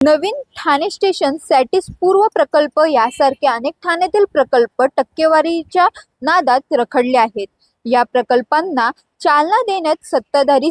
नवीन Thane station सॅटिस पूर्व प्रकल्प यासारखे अनेक ठाण्यातील प्रकल्प टक्केवारीच्या नादात रखडले आहेत. या प्रकल्पांना चालना देण्यात सत्ताधारी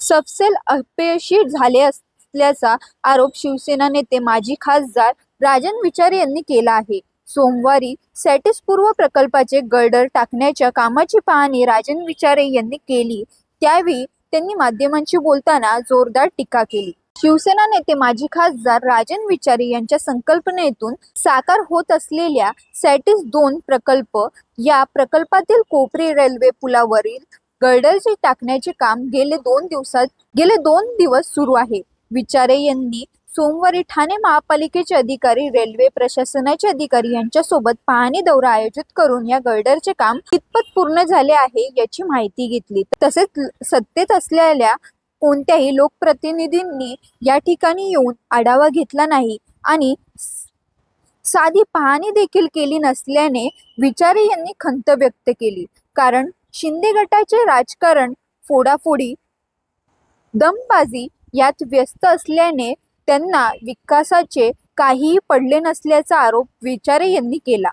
सपसेल अपयशी झाले असल्याचा आरोप शिवसेना नेते माजी खासदार राजन विचारे यांनी केला आहे. सोमवारी सॅटिस पूर्व प्रकल्पाचे गर्डर टाकण्याच्या कामाची पाहणी राजन विचारे यांनी केली. त्यावेळी त्यांनी माध्यमांशी बोलताना जोरदार टीका केली. शिवसेना नेते माजी खासदार राजन विचारे यांच्या संकल्पनेतून साकार होत असलेल्या सॅटिस दोन प्रकल्प या प्रकल्पातील कोपरी रेल्वे पुलावरील गर्डरचे टाकण्याचे काम गेले दोन दिवसात गेले दोन दिवस सुरू आहे. विचारे यांनी सोमवारी ठाणे महापालिकेचे अधिकारी रेल्वे प्रशासनाचे अधिकारी यांच्यासोबत पाहणी दौरा आयोजित करून या गर्डरचे काम कितपत पूर्ण झाले आहे याची माहिती घेतली. तसेच सत्तेत असलेल्या कोणत्याही लोकप्रतिनिधींनी या ठिकाणी येऊन आढावा घेतला नाही आणि साधी पाहणी देखील केली नसल्याने विचारे यांनी खंत व्यक्त केली. कारण शिंदे गटाचे राजकारण फोडाफोडी दमबाजी यात व्यस्त असल्याने त्यांना विकासाचे काहीही पडले नसल्याचा आरोप विचारे यांनी केला.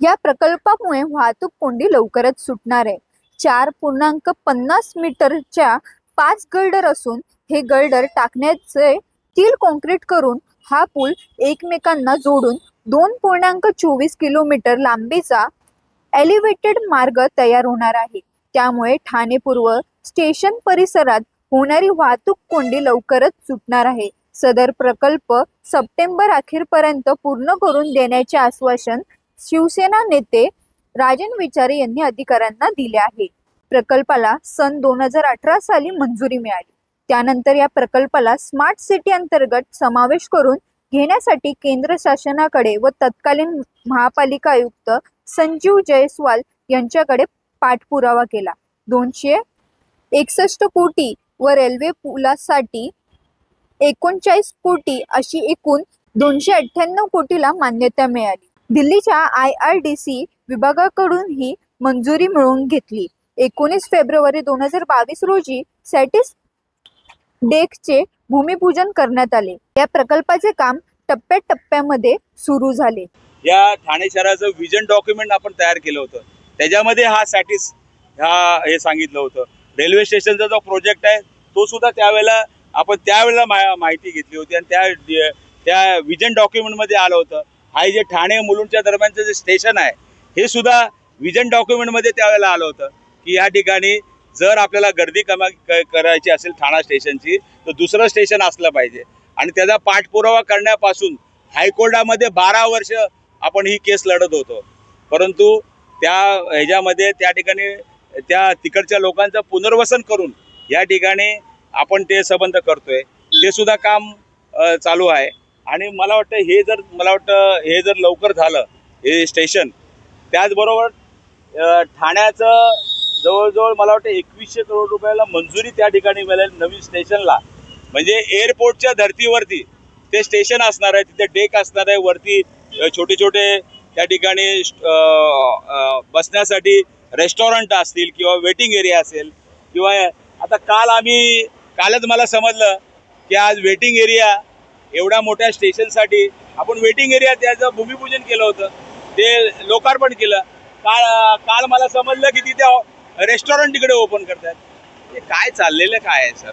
या प्रकल्पामुळे वाहतूक कोंडी लवकरच सुटणार आहे. चार पूर्णांक पन्नास मीटरच्या पाच गर्डर असून हे गर्डर टाकण्याचे स्टील कॉन्क्रीट करून हा पूल एकमेकांना जोडून दोन पूर्णांक चोवीस किलोमीटर लांबीचा एलिव्हेटेड मार्ग तयार होणार आहे. त्यामुळे ठाणे पूर्व स्टेशन परिसरात होणारी वाहतूक कोंडी लवकरच सुटणार आहे. सदर प्रकल्प सप्टेंबर अखेरपर्यंत पूर्ण करून देण्याचे आश्वासन शिवसेना नेते राजन विचारे यांनी अधिकाऱ्यांना दिले आहे. प्रकल्पाला सन दोन हजार अठरा साली मंजुरी मिळाली. त्यानंतर या प्रकल्पाला स्मार्ट सिटी अंतर्गत समावेश करून घेण्यासाठी केंद्र शासनाकडे व तत्कालीन महापालिका आयुक्त संजीव जयस्वाल यांच्याकडे पाठपुरावा केला. दोनशे एकसष्ट कोटी व रेल्वे पुलासाठी एकोणचाळीस कोटी अशी एकूण दोनशे अठ्ठ्याण्णव कोटीला मान्यता मिळाली. दिल्लीच्या आय आर डी सी विभागाकडून ही मंजुरी मिळवून घेतली. एकोणीस फेब्रुवारी दोन हजार बावीस रोजी सॅटिस डेकचे भूमिपूजन करण्यात आले. या प्रकल्पाचे काम टप्प्याटप्प्यामध्ये सुरू झाले. या ठाणे शहराचं विजन डॉक्युमेंट आपण तयार केलं होतं. त्याच्यामध्ये हा सॅटिस हा हे सांगितलं होतं. रेल्वे स्टेशनचा जो प्रोजेक्ट आहे तो सुद्धा त्यावेळेला आपण त्यावेळेला मा माहिती घेतली होती आणि त्या त्या विजन डॉक्युमेंटमध्ये आलं होतं. हा जे ठाणे मुलुंडच्या दरम्यानचं जे स्टेशन आहे हे सुद्धा विजन डॉक्युमेंटमध्ये त्यावेळेला आलं होतं. की या ठिकाणी जर आपल्याला गर्दी कमा क- करायची असेल ठाणा स्टेशनची तर दुसरं स्टेशन असलं पाहिजे. आणि त्याचा पाठपुरावा करण्यापासून हायकोर्टामध्ये बारा वर्ष आपण ही केस लढत होतो. परंतु त्या ह्याच्यामध्ये त्या ठिकाणी त्या तिकडच्या लोकांचं पुनर्वसन करून या ठिकाणी आपण ते संबंध करतोय. ते सुद्धा काम चालू आहे. आणि मला वाटतं हे जर मला वाटतं हे जर लवकर झालं हे स्टेशन त्याचबरोबर ठाण्याचं जवळजवळ मला वाटतं एकवीसशे करोड रुपयाला मंजुरी त्या ठिकाणी मिळेल नवीन स्टेशनला. म्हणजे एअरपोर्टच्या धर्तीवरती ते स्टेशन असणार आहे तिथे डेक असणार आहे वरती छोटे छोटे त्या ठिकाणी बसण्यासाठी रेस्टॉरंट असतील किंवा वेटिंग एरिया असेल किंवा आता काल आम्ही कालच मला समजलं की आज वेटिंग एरिया एवढ्या मोठ्या स्टेशनसाठी आपण वेटिंग एरिया त्याचं भूमिपूजन केलं होतं. ते लोकार्पण केलं. काल काल मला समजलं की तिथे रेस्टॉरंट तिकडे ओपन करतात हे काय चाललेलं काय आहे सर?